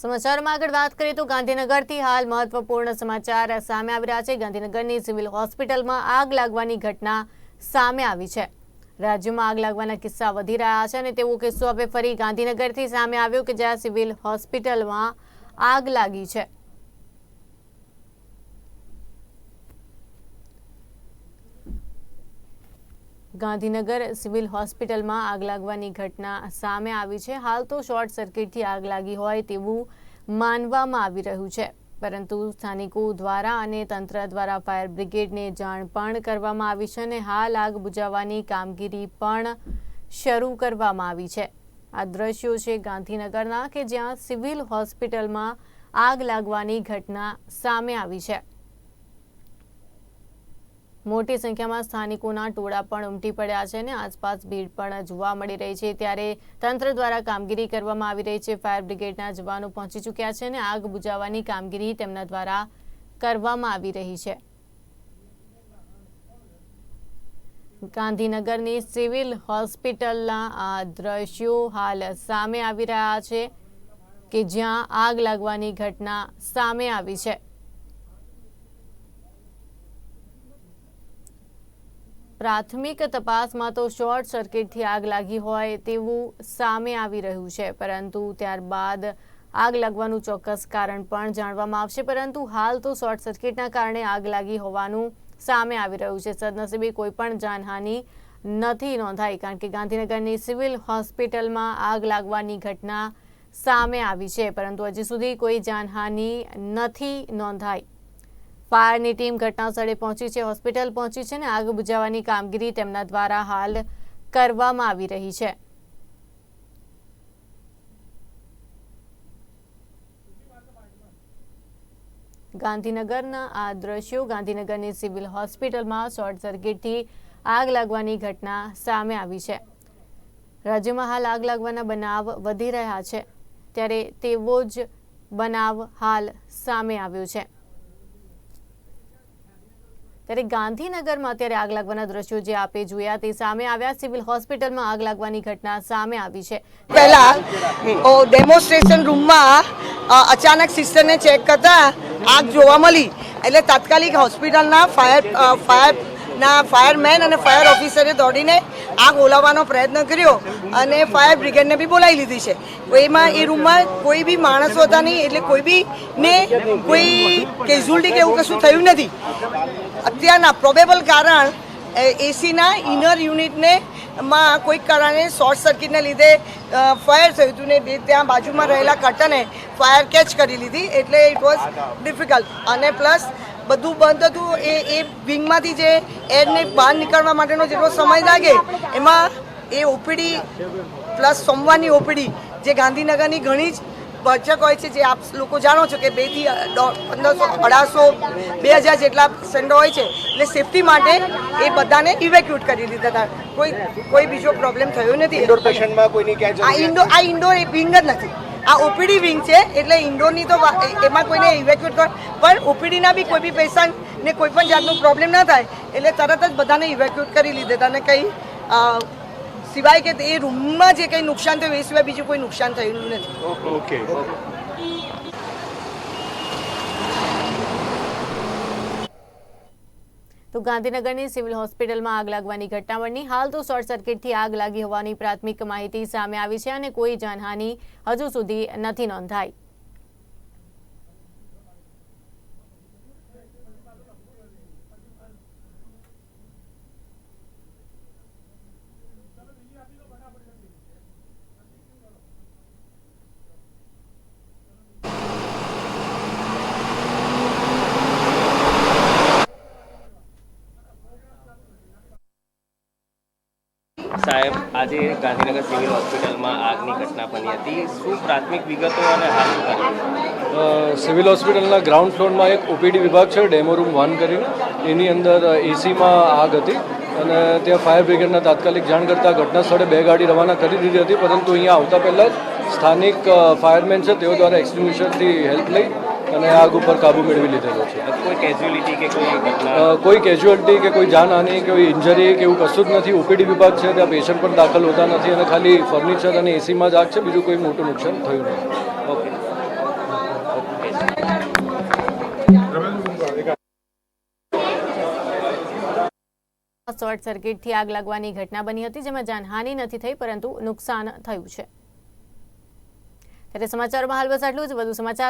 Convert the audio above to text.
સમાચારમાં આગળ વાત કરીએ તો ગાંધીનગરથી હાલ મહત્વપૂર્ણ સમાચાર સામે આવી રહ્યા છે. ગાંધીનગરની સિવિલ હોસ્પિટલમાં આગ લાગવાની ઘટના સામે આવી છે. રાજ્યમાં આગ લાગવાના કિસ્સા વધી રહ્યા છે અને તેવો કિસ્સો હવે ફરી ગાંધીનગરથી સામે આવ્યો કે જ્યાં સિવિલ હોસ્પિટલમાં આગ લાગી છે. ગાંધીનગર સિવિલ હોસ્પિટલમાં આગ લાગવાની ઘટના સામે આવી છે. હાલ તો શોર્ટ સર્કિટથી આગ લાગી હોય તેવું માનવામાં આવી રહ્યું છે. પરંતુ સ્થાનિકો દ્વારા અને તંત્ર દ્વારા ફાયર બ્રિગેડને જાણ પણ કરવામાં આવી છે અને હાલ આગ બુજાવવાની કામગીરી પણ શરૂ કરવામાં આવી છે. આ દ્રશ્યો છે ગાંધીનગરના કે જ્યાં સિવિલ હોસ્પિટલમાં આગ લાગવાની ઘટના સામે આવી છે. મોટી સંખ્યામાં સ્થાનિકોના ટોળા પણ ઉમટી પડ્યા છે અને આસપાસ ભીડ પણ જોવા મળી રહી છે. ત્યારે તંત્ર દ્વારા કામગીરી કરવામાં આવી રહી છે. ફાયર બ્રિગેડના જવાનો પહોંચી ચૂક્યા છે અને આગ બુજાવવાની કામગીરી તેમના દ્વારા કરવામાં આવી રહી છે. ગાંધીનગરની સિવિલ હોસ્પિટલના આ દ્રશ્યો હાલ સામે આવી રહ્યા છે કે જ્યાં આગ લાગવાની ઘટના સામે આવી છે. પ્રાથમિક તપાસમાં તો શોર્ટ સર્કિટથી આગ લાગી હોય તેવું સામે આવી રહ્યું છે, પરંતુ ત્યારબાદ આગ લાગવાનું ચોક્કસ કારણ પણ જાણવામાં આવશે, પરંતુ હાલ તો શોર્ટ સર્કિટના કારણે આગ લાગી હોવાનું સામે આવી રહ્યું છે. સદનસીબે કોઈ પણ જાનહાનિ નથી નોંધાઈ, કારણ કે ગાંધીનગરની સિવિલ હોસ્પિટલમાં આગ લાગવાની ઘટના સામે આવી છે, પરંતુ હજી સુધી કોઈ જાનહાનિ નથી નોંધાઈ. ફાયરની ટીમ ઘટના સ્થળે પહોંચી છે, હોસ્પિટલ પહોંચી છે અને આગ બુઝાવવાની કામગીરી તેમના દ્વારા હાલ કરવામાં આવી રહી છે. ગાંધીનગરના આ દ્રશ્યો ગાંધીનગરની સિવિલ હોસ્પિટલમાં શોર્ટ સર્કિટથી આગ લાગવાની ઘટના સામે આવી છે. રાજ્યમાં હાલ આગ લાગવાના બનાવ વધી રહ્યા છે, ત્યારે તેવો જ બનાવ હાલ સામે આવ્યો છે. ત્યારે ગાંધીનગરમાં અત્યારે આગ લાગવાના દ્રશ્યો જે આપે જોયા તે સામે આવ્યા. સિવિલ હોસ્પિટલમાં આગ લાગવાની ઘટના સામે આવી છે. પહેલા ડેમોન્સ્ટ્રેશન રૂમમાં અચાનક સિસ્ટરને ચેક કરતા આગ જોવા મળી. એટલે તાત્કાલિક હોસ્પિટલના ફાયર ફાયર ના ફાયરમેન અને ફાયર ઓફિસરે દોડીને આગ ઓલાવવાનો પ્રયત્ન કર્યો અને ફાયર બ્રિગેડને બી બોલાવી લીધી છે. એમાં એ રૂમમાં કોઈ બી માણસો હતા નહીં, એટલે કોઈ બી ને કોઈ કેઝ્યુઅલ્ટી કે એવું કશું થયું નથી. અત્યારના પ્રોબેબલ કારણ એસીના ઇનર યુનિટને માં કોઈક કારણે શોર્ટ સર્કિટને લીધે ફાયર થયું હતું ને ત્યાં બાજુમાં રહેલા કટને ફાયર કેચ કરી લીધી. એટલે ઇટ વોઝ ડિફિકલ્ટ અને પ્લસ બધું બંધ હતું, એ એ વિંગમાંથી જે એરને બહાર નીકળવા માટેનો જેટલો સમય લાગે, એમાં એ ઓપીડી પ્લસ સોમવારની ઓપીડી, જે ગાંધીનગરની ઘણી જ બચક હોય છે જે આપ લોકો જાણો છો કે બેથી પંદરસો અઢારસો બે હજાર જેટલા પેશન્ટો હોય છે. એટલે સેફટી માટે એ બધાને ઇવેક્યુટ કરી દીધા હતા. કોઈ કોઈ બીજો પ્રોબ્લેમ થયો નથી. ઇન્ડોર પેશન્ટમાં કોઈની ક્યાં આ ઇન્ડોર આ ઇન્ડોર વિંગ જ નથી. આ ઓપીડી વિંગ છે એટલે ઇન્ડોરની તો એમાં કોઈને ઇવેક્યુટ કર પણ ઓપીડીના બી કોઈ બી પેશન્ટને કોઈ પણ જાતનો પ્રોબ્લેમ ના થાય એટલે તરત જ બધાને ઇવેક્યુટ કરી લીધા હતા અને કંઈ સિવાય કે એ રૂમમાં જે કંઈ નુકસાન થયું એ સિવાય બીજું કોઈ નુકસાન થયેલું નથી. ઓકે તો ગાંધીનગરની સિવિલ હોસ્પિટલમાં આગ લાગવાની ઘટના બની હાલ તો શોર્ટ સર્કિટથી આગ લાગી હોવાની પ્રાથમિક માહિતી સામે આવી છે અને કોઈ જાનહાની હજુ સુધી નથી નોંધાઈ. આજે ગાંધીનગર સિવિલ હોસ્પિટલમાં આગની ઘટના બની હતી. શું પ્રાથમિક વિગતો અને હાલ સિવિલ હોસ્પિટલના ગ્રાઉન્ડ ફ્લોરમાં એક ઓપીડી વિભાગ છે, ડેમો રૂમ વન કરીને. એની અંદર એસીમાં આગ હતી અને ત્યાં ફાયર બ્રિગેડના તાત્કાલિક જાણ કરતાં ઘટના સ્થળે બે ગાડી રવાના કરી દીધી હતી, પરંતુ અહીંયા આવતા પહેલાં જ સ્થાનિક ફાયરમેન છે, તેઓ દ્વારા એક્સટિંગ્વિશરથી હેલ્પ લઈ અને આગ ઉપર કાબુ મેળવી લીધેલો છે. કોઈ કેઝ્યુઅલિટી કે કોઈ ઘટના? કોઈ કેઝ્યુઅલિટી કે કોઈ જાનહાનિ કે કોઈ ઇન્જરી કે એવું કશું જ નથી. ઓપીડી વિભાગ છે ત્યાં પેશન્ટ પણ દાખલ હોતા નથી અને ખાલી ફર્નિચર અને એસીમાં જ આગ છે બીજું કોઈ મોટું નુકસાન થયું નથી. ઓકે. શોર્ટ સર્કિટથી આગ લાગવાની ઘટના બની હતી જેમાં જાનહાનિ નથી થઈ પરંતુ નુકસાન થયું છે. ત્યારે સમાચારોમાં હાલ બસ આટલું જ. વધુ સમાચાર